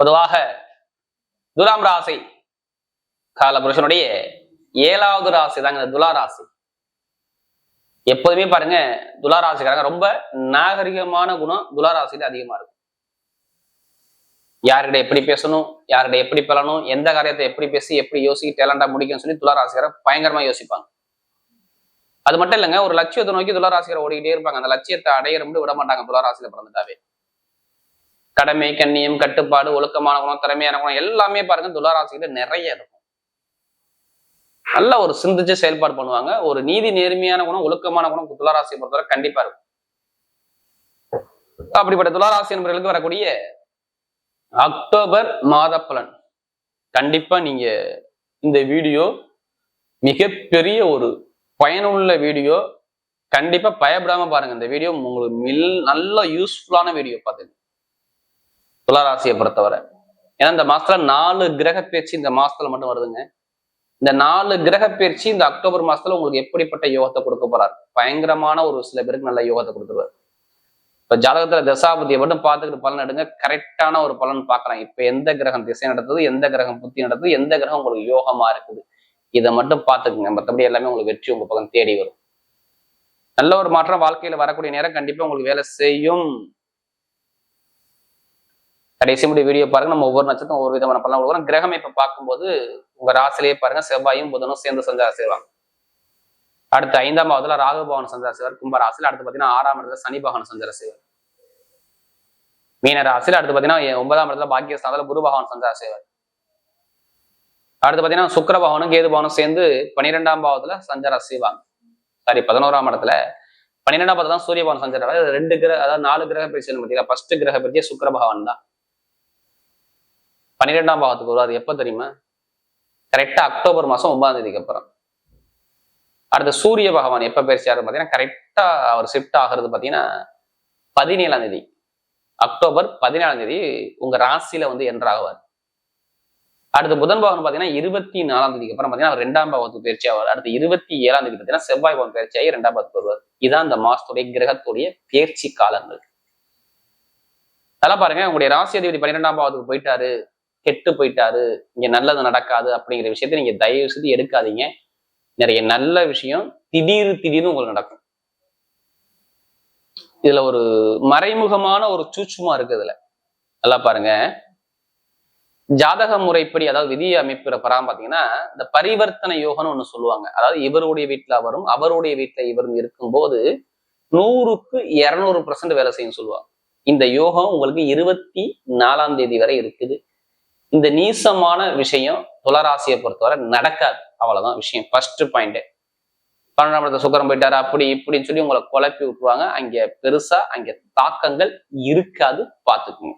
பொதுவாக துலாம் ராசி காலபுருஷனுடைய ஏழாவது ராசி தாங்க துலா ராசி. எப்போதுமே பாருங்க துலா ராசிக்காரங்க ரொம்ப நாகரிகமான குணம் துலா ராசியில அதிகமா இருக்கும். யார்கிட்ட எப்படி பேசணும் யார்கிட்ட எப்படி பெறணும் எந்த காரியத்தை எப்படி பேசி எப்படி யோசிக்க டேலண்டா முடிக்கும்னு சொல்லி துலா ராசிக்காரர் பயங்கரமா யோசிப்பாங்க. அது மட்டும் இல்லைங்க ஒரு லட்சியத்தை நோக்கி துலா ராசிக்காரர் ஓடிக்கிட்டே இருப்பாங்க. அந்த லட்சியத்தை அடையிற மட்டும் விட மாட்டாங்க துலா ராசியில பிறந்துட்டாவே. கடமை கண்ணியம் கட்டுப்பாடு ஒழுக்கமான குணம் திறமையான குணம் எல்லாமே பாருங்க துலா நிறைய இருக்கும். நல்ல ஒரு சிந்திச்சு செயல்பாடு பண்ணுவாங்க. ஒரு நீதி நேர்மையான குணம் ஒழுக்கமான குணம் துளாராசியை பொறுத்தவரை கண்டிப்பா இருக்கும். அப்படிப்பட்ட துளாராசி நண்பர்களுக்கு வரக்கூடிய அக்டோபர் மாத பலன். கண்டிப்பா நீங்க இந்த வீடியோ மிகப்பெரிய ஒரு பயனுள்ள வீடியோ. கண்டிப்பா பயப்படாம பாருங்க. இந்த வீடியோ உங்களுக்கு மில் நல்ல யூஸ்ஃபுல்லான வீடியோ பார்த்துங்க துளாராசியை பொறுத்தவரை. ஏன்னா இந்த மாசத்துல நாலு கிரக பயிற்சி இந்த மாசத்துல மட்டும் வருதுங்க. இந்த நாலு கிரக பயிற்சி இந்த அக்டோபர் மாசத்துல உங்களுக்கு எப்படிப்பட்ட யோகத்தை கொடுக்க போறார்? பயங்கரமான ஒரு சில பேருக்கு நல்ல யோகத்தை கொடுத்துருவார். இப்ப ஜாதகத்துல தசாபதியை மட்டும் பார்த்துக்கிட்டு பலன் எடுங்க. கரெக்டான ஒரு பலன் பார்க்கலாம். இப்ப எந்த கிரகம் திசை நடத்துது எந்த கிரகம் புத்தி நடத்துது எந்த கிரகம் உங்களுக்கு யோகமா இருக்குது இதை மட்டும் பார்த்துக்குங்க. மற்றபடி எல்லாமே உங்களுக்கு வெற்றி உங்க பக்கம் தேடி வரும். நல்ல ஒரு மாற்றம் வாழ்க்கையில வரக்கூடிய நேரம் கண்டிப்பா உங்களுக்கு வேலை செய்யும். கடைசி முடி வீடியோ பாருங்க. நம்ம ஒவ்வொரு நட்சத்திரம் ஒவ்வொரு விதமான பலன் கொடுக்குறோம். கிரகம் இப்ப பார்க்கும்போது உங்க ராசிலேயே பாருங்க. செவ்வாயும் புதனும் சேர்ந்து சஞ்சாரம் செய்வாங்க. அடுத்து ஐந்தாம் பாவத்துல ராகு பவன் சஞ்சாரம் செய்வார். கும்ப அடுத்து பாத்தீங்கன்னா ஆறாம் இடத்துல சனி பகவான் சஞ்சாரம் செய்வார். மீன அடுத்து பாத்தீங்கன்னா ஒன்பதாம் இடத்துல பாக்கியஸ்தானத்துல குரு பகவான் சஞ்சாரம் செய்வார். அடுத்து பாத்தீங்கன்னா சுக்கர பகவானும் கேது பகவானும் சேர்ந்து பன்னிரெண்டாம் பாவத்துல சஞ்சாரம் செய்வாங்க. சாரி பதினோராம் இடத்துல பன்னிரெண்டாம் பாவத்துல தான் சூரிய பகவான் சஞ்சாரம் ரெண்டு கிரக அதாவது நாலு கிரக பிரிச்சு பார்த்தீங்கன்னா ஃபர்ஸ்ட் கிரக பிரிச்சு சுக்கர பகவான் தான். பன்னிரெண்டாம் பாவத்துக்கு வருவார் எப்ப தெரியுமா? கரெக்டா அக்டோபர் மாசம் ஒன்பதாம் தேதிக்கு அப்புறம். அடுத்த சூரிய பகவான் எப்ப பயிற்சியாரு பாத்தீங்கன்னா கரெக்டா அவர் ஷிஃப்ட் ஆகுறது பாத்தீங்கன்னா பதினேழாம் தேதி. அக்டோபர் பதினேழாம் தேதி உங்க ராசியில் வந்து என்றாகுவார் அடுத்து புதன் பகவான் பாத்தீங்கன்னா இருபத்தி நாலாம் தேதிக்கு அப்புறம் பாத்தீங்கன்னா அவர் ரெண்டாம் பாவத்துக்கு பயிற்சி ஆவார். அடுத்து இருபத்தி ஏழாம் தேதி பாத்தீங்கன்னா செவ்வாய் பவன் பயிற்சி ஆகி ரெண்டாம் பாவத்துக்கு வருவார். இதான் இந்த மாசத்துடைய கிரகத்துடைய பயிற்சி காலங்கள். அதெல்லாம் பாருங்க உங்களுடைய ராசி அதிபதி பன்னிரெண்டாம் பாவத்துக்கு போயிட்டாரு. கெட்டு போயிட்டாரு இங்க நல்லது நடக்காது அப்படிங்கிற விஷயத்த நீங்க தயவு செய்து எடுக்காதீங்க. நிறைய நல்ல விஷயம் திடீர் திடீர்னு உங்களுக்கு நடக்கும். இதுல ஒரு மறைமுகமான ஒரு சூட்சுமா இருக்கு இதுல. நல்லா பாருங்க. ஜாதக முறைப்படி அதாவது விதி அமைப்பு பராம பாத்தீங்கன்னா இந்த பரிவர்த்தனை யோகம்னு ஒண்ணு சொல்லுவாங்க. அதாவது இவருடைய வீட்டுல அவரும் அவருடைய வீட்டுல இவரும் இருக்கும்போது நூறுக்கு இருநூறு பர்சன்ட் வேலை செய்யும் சொல்லுவாங்க. இந்த யோகம் உங்களுக்கு இருபத்தி நாலாம் தேதி வரை இருக்குது. இந்த நீசமான விஷயம் துளராசியை பொறுத்தவரை நடக்காது. அவ்வளவுதான் விஷயம். ஃபர்ஸ்ட் பாயிண்ட் பன்னெண்டாம் இடத்துல சுக்கரம் போயிட்டாரு அப்படி இப்படின்னு சொல்லி உங்களை குழப்பி விட்டுருவாங்க. அங்க பெருசா அங்க தாக்கங்கள் இருக்காது பார்த்துக்குங்க.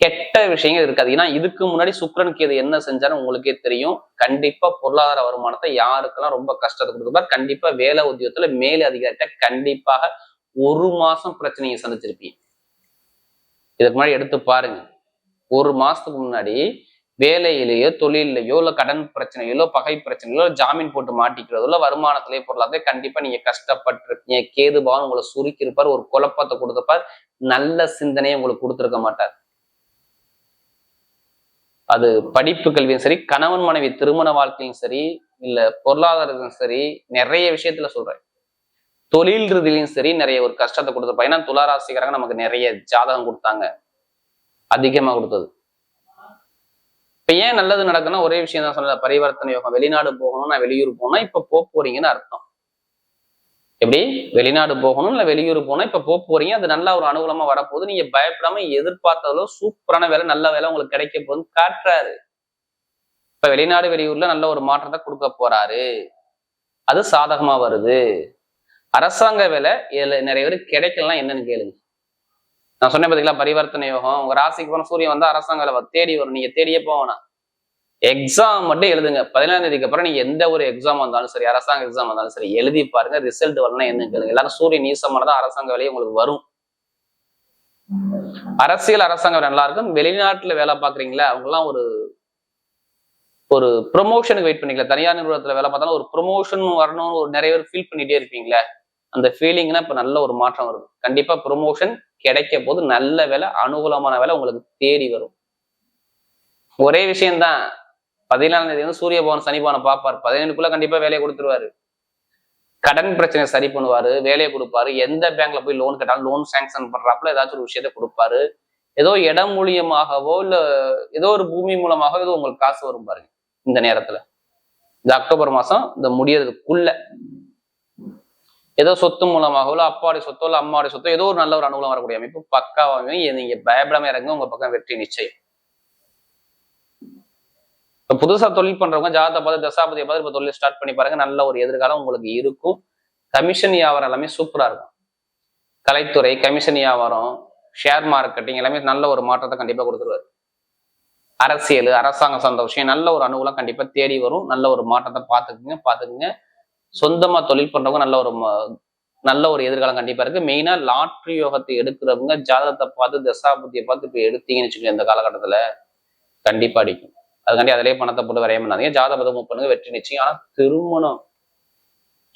கெட்ட விஷயங்கள் இருக்காது. ஏன்னா இதுக்கு முன்னாடி சுக்கரனுக்கு இது என்ன செஞ்சாலும் உங்களுக்கே தெரியும். கண்டிப்பா பொருளாதார வருமானத்தை யாருக்கெல்லாம் ரொம்ப கஷ்டத்தை கொடுக்குப்பார் கண்டிப்பா வேலை உத்தியோகத்துல மேலே அதிகாரிட்ட கண்டிப்பாக ஒரு மாசம் பிரச்சனையை சந்திச்சிருப்பீங்க. இதுக்கு முன்னாடி எடுத்து பாருங்க. ஒரு மாசத்துக்கு முன்னாடி வேலையிலேயோ தொழிலையோ இல்ல கடன் பிரச்சனையோ பகை பிரச்சனையோ ஜாமீன் போட்டு மாட்டிக்கிறதோ இல்லை வருமானத்திலேயே பொருளாதார கண்டிப்பா நீங்க கஷ்டப்பட்டிருக்கீங்க கேது உங்களை சுருக்கியிருப்பார் ஒரு குழப்பத்தை கொடுத்துருப்பார். நல்ல சிந்தனையை உங்களுக்கு கொடுத்துருக்க மாட்டார். அது படிப்பு கல்வியும் சரி கணவன் மனைவி திருமண வாழ்க்கையும் சரி இல்ல பொருளாதாரத்திலும் சரி நிறைய விஷயத்துல சொல்றேன். தொழில் ரீதியிலையும் சரி நிறைய ஒரு கஷ்டத்தை கொடுத்துருப்பா ஏன்னா துளாராசிக்காரங்க நமக்கு நிறைய ஜாதகம் கொடுத்தாங்க. அதிகமா கொடுத்தது. இப்ப ஏன் நல்லது நடக்குன்னா ஒரே விஷயம் தான் சொன்ன பரிவர்த்தனை யோகம். வெளிநாடு போகணும் நான் வெளியூர் போனா இப்ப போக போறீங்கன்னு அர்த்தம். எப்படி? வெளிநாடு போகணும் இல்ல வெளியூர் போனா இப்ப போக போறீங்க அது நல்ல ஒரு அனுகூலமா வரப்போகுது. நீங்க பயப்படாம எதிர்பார்த்ததோ சூப்பரான வேலை நல்ல வேலை உங்களுக்கு கிடைக்க போகுதுன்னு காட்டுறாரு. இப்ப வெளிநாடு வெளியூர்ல நல்ல ஒரு மாற்றத்தை கொடுக்க போறாரு. அது சாதகமா வருது. அரசாங்க வேலை இதுல நிறைய பேர் கிடைக்கலாம் என்னன்னு கேளுங்க. நான் சொன்னேன் பாத்தீங்களா பரிவர்த்தனை யோகம். உங்க ராசிக்கு போன சூரியன் வந்து அரசாங்க தேடி வரும். நீங்க தேடியே போவேனா எக்ஸாம் மட்டும் எழுதுங்க. பதினேழாம் தேதிக்கு அப்புறம் நீங்க எந்த ஒரு எக்ஸாம் வந்தாலும் சரி அரசாங்க எக்ஸாம் வந்தாலும் சரி எழுதி பாருங்க. ரிசல்ட் வரணும் என்ன எல்லாரும் சூரியன் நீசமானதான் அரசாங்க வேலையை உங்களுக்கு வரும். அரசியல் அரசாங்க நல்லா இருக்கும். வெளிநாட்டுல வேலை பாக்குறீங்களா அவங்க எல்லாம் ஒரு ஒரு ப்ரொமோஷனுக்கு வெயிட் பண்ணிக்கல. தனியார் நிறுவனத்துல வேலை பார்த்தாலும் ஒரு ப்ரொமோஷன் வரணும்னு ஒரு நிறைய பேர் ஃபீல் பண்ணிட்டே இருப்பீங்களே அந்த ஃபீலிங்னா இப்ப நல்ல ஒரு மாற்றம் வருது. கண்டிப்பா ப்ரொமோஷன் கிடைக்க போது நல்ல வேலை அனுகூலமான வேலை உங்களுக்கு தேடி வரும். ஒரே விஷயம்தான். பதினாலாம் தேதி வந்து சூரிய பவன் சனி பவனை பார்ப்பார். பதினேழுக்குள்ள கண்டிப்பா வேலையை கொடுத்துருவாரு. கடன் பிரச்சனை சரி பண்ணுவாரு வேலையை கொடுப்பாரு. எந்த பேங்க்ல போய் லோன் கேட்டாலும் லோன் சாங்ஷன் பண்றாப்புல ஏதாச்சும் ஒரு விஷயத்த கொடுப்பாரு. ஏதோ இடம் மூலியமாகவோ இல்ல ஏதோ ஒரு பூமி மூலமாகவோ ஏதோ உங்களுக்கு காசு வரும் பாருங்க. இந்த நேரத்துல. இந்த அக்டோபர் மாசம் இந்த முடியறதுக்குள்ள. ஏதோ சொத்து மூலமாகவோ இல்லை அப்பாடி சொத்தோ இல்லை அம்மாடி சொத்தோ ஏதோ ஒரு நல்ல ஒரு அனுகூலம் வரக்கூடிய அமைப்பு பக்காவாக நீங்க பயப்படாம இறங்க உங்க பக்கம் வெற்றி நிச்சயம். இப்போ புதுசா தொழில் பண்றவங்க ஜாதகத்தை பார்த்து தசாபதியை பார்த்து இப்போ தொழில் ஸ்டார்ட் பண்ணி பாருங்க நல்ல ஒரு எதிர்காலம் உங்களுக்கு இருக்கும். கமிஷன் வியாபாரம் எல்லாமே சூப்பரா இருக்கும். கலைத்துறை கமிஷன் வியாபாரம் ஷேர் மார்க்கெட்டிங் எல்லாமே நல்ல ஒரு மாற்றத்தை கண்டிப்பா கொடுத்துருவாரு. அரசியல் அரசாங்கம் சார்ந்த விஷயம் நல்ல ஒரு அனுகூலம் கண்டிப்பா தேடி வரும். நல்ல ஒரு மாற்றத்தை பார்த்துக்குங்க பார்த்துக்குங்க. சொந்தமா தொழில் பண்றவங்க நல்ல ஒரு நல்ல ஒரு எதிர்காலம் கண்டிப்பா இருக்கு. மெயினா லாட்ரி யோகத்தை எடுக்கிறவங்க ஜாதகத்தை பார்த்து தசாபுத்தியை பார்த்து இப்ப எடுத்தீங்கன்னு வச்சுக்கோங்க இந்த காலகட்டத்துல கண்டிப்பா அடிக்கும். அதுக்காண்டி அதிலே பணத்தை போட்டு வரைய பண்ணாதீங்க. ஜாதகத்தை மூவ் பண்ணுங்க வெற்றி நிச்சயம். ஆனா திருமணம்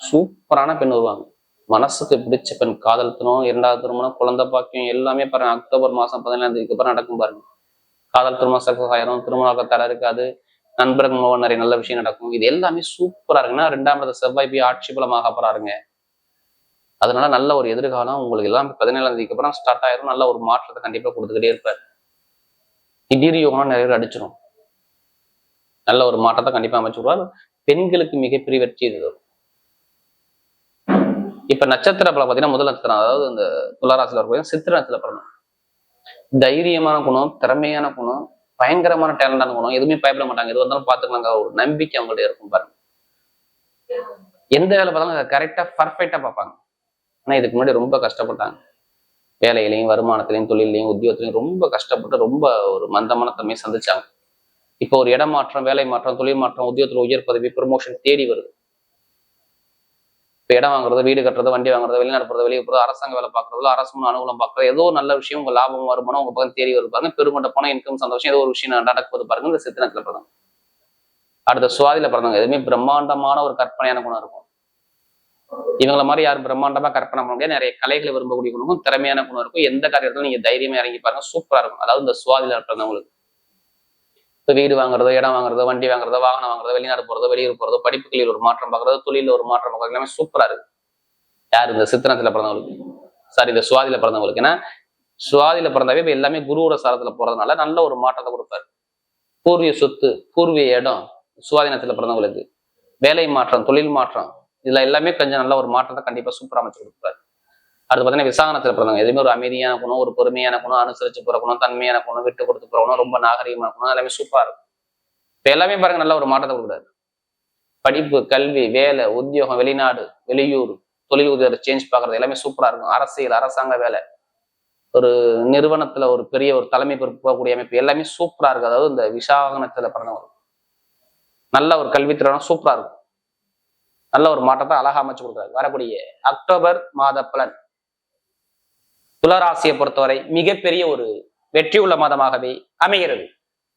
சூப்பரான பெண் வருவாங்க. மனசுக்கு பிடிச்ச பெண் காதல் திருமணம் இரண்டாவது திருமணம் குழந்தை பாக்கியம் எல்லாமே பாருங்க. அக்டோபர் மாசம் பதினேழாம் தேதிக்கு அப்புறம் நடக்கும் பாருங்க. காதல் திருமணம் சக்சஸ் ஆயிரும். திருமணம் தர இருக்காது. நண்பர்கள் மூலம் நிறைய நல்ல விஷயம் நடக்கும். இது எல்லாமே சூப்பரா இருக்குன்னா ரெண்டாம் இடத்த செவ்வாய் போய் ஆட்சி பலமாக போறாருங்க. அதனால நல்ல ஒரு எதிர்காலம் உங்களுக்கு எல்லாம் பதினேழாம் தேதிக்கு அப்புறம் ஸ்டார்ட் ஆயிரும். நல்ல ஒரு மாற்றத்தை கண்டிப்பா கொடுத்துக்கிட்டே இருப்பார். திடீர் யோகம் நிறைய பேர் அடிச்சிடும் நல்ல ஒரு மாற்றத்தை கண்டிப்பா அமைச்சு விடுவார். பெண்களுக்கு மிகப்பெரிய வெற்றி இது. வரும் இப்ப நட்சத்திர பலம் பாத்தீங்கன்னா முதல் நட்சத்திரம் அதாவது இந்த துளாராசில இருக்கும் சித்திர நட்சத்திர தைரியமான குணம் திறமையான குணம் பயங்கரமான டேலண்டான குணம் எதுவுமே பயப்பட மாட்டாங்க. எது வந்தாலும் பார்த்துக்கலாங்க ஒரு நம்பிக்கை அவங்கள்ட்ட இருக்கும் பாருங்க. எந்த வேலை பார்த்தாலும் கரெக்டா பர்ஃபெக்டா பார்ப்பாங்க. ஆனா இதுக்கு முன்னாடி ரொம்ப கஷ்டப்பட்டாங்க. வேலையிலையும் வருமானத்திலையும் தொழிலையும் உத்தியோகத்திலையும் ரொம்ப கஷ்டப்பட்டு ரொம்ப ஒரு மந்தமான தன்மையை சந்திச்சாங்க. இப்போ ஒரு இடம் மாற்றம் வேலை மாற்றம் தொழில் மாற்றம் உத்தியோகத்தில் உயர் பதவி ப்ரொமோஷன் தேடி வருது. இப்போ இடம் வாங்குறது வீடு கட்டுறது வண்டி வாங்குறது வெளிநாடு போறது வெளியே போகிறது அரசாங்க வேலை பார்க்கறதுல அரசு அனுகூலம் பார்க்கறது. ஏதோ நல்ல விஷயம் உங்கள் லாபம் வருமானம் உங்க பக்கம் தேடி வருப்பாங்க பாருங்க. பெருமட்ட போன இன்கம் சந்தோஷம் ஏதோ ஒரு விஷயம் நடக்குது பாருங்க. இந்த சித்தனத்தில் பிறந்தவங்க. அடுத்த சுவாதியில பிறந்தவங்க. எதுவுமே பிரம்மாண்டமான ஒரு கற்பனையான குணம் இருக்கும். இவங்கள மாதிரி யாரும் பிரம்மாண்டமா கற்பனை பண்ண முடியாது. நிறைய கலைகளை விரும்பக்கூடிய குணமும் திறமையான குணம் இருக்கும். எந்த காரியத்திலும் நீங்க தைரியமா இறங்கி பாருங்க. சூப்பரா இருக்கும். அதாவது இந்த சுவாதியில் பிறந்தவங்களுக்கு. இப்போ வீடு வாங்குறதோ இடம் வாங்குறதோ வண்டி வாங்குறதோ வாகனம் வாங்குறதோ வெளிநாடு போறதோ வெளியூர் போறதோ படிப்புகளில் ஒரு மாற்றம் பார்க்கறதோ தொழில ஒரு மாற்றம் பார்க்கறது எல்லாமே சூப்பரா இருக்கு. யார் இந்த சித்திரத்துல பிறந்தவங்களுக்கு? சாரி இந்த சுவாதியில பிறந்தவங்களுக்கு. ஏன்னா சுவாதியில பிறந்தாவே இப்போ எல்லாமே குருவோட சாரத்துல போறதுனால நல்ல ஒரு மாற்றத்தை கொடுப்பாரு. பூர்வீக சொத்து பூர்வீக இடம் சுவாதீனத்துல பிறந்தவங்களுக்கு. வேலை மாற்றம் தொழில் மாற்றம் இதுல எல்லாமே கொஞ்சம் நல்ல ஒரு மாற்றத்தை கண்டிப்பா சூப்பரா அமைச்சு கொடுப்பாரு. அடுத்து பார்த்தீங்கன்னா விசாகனத்தில் பிறந்தவங்க. எதுவுமே ஒரு அமைதியான குணம் ஒரு பொறுமையான குணம் அனுசரிச்சு பிறக்கணும் தன்மையான குணம் விட்டு கொடுத்து பிறக்கணும் ரொம்ப நாகரிகமான குணம் எல்லாமே சூப்பராக இருக்கும். இப்போ எல்லாமே பாருங்க நல்ல ஒரு மாற்றத்தை கொடுக்குறாரு படிப்பு கல்வி வேலை உத்தியோகம் வெளிநாடு வெளியூர் தொழில் உதவி சேஞ்ச் பார்க்கறது எல்லாமே சூப்பரா இருக்கும். அரசியல் அரசாங்க வேலை. ஒரு நிறுவனத்துல ஒரு பெரிய ஒரு தலைமை பொறுப்பு போகக்கூடிய அமைப்பு எல்லாமே சூப்பரா இருக்கு அதாவது இந்த விசாகனத்தில் பிறந்தவங்க. நல்ல ஒரு கல்வித்திறனும் சூப்பரா இருக்கும். நல்ல ஒரு மாற்றத்தை அழகா அமைச்சு கொடுக்குறாரு. வரக்கூடிய அக்டோபர் மாத பலன். துளராசியை பொறுத்தவரை மிகப்பெரிய ஒரு வெற்றியுள்ள மாதமாகவே அமைகிறது.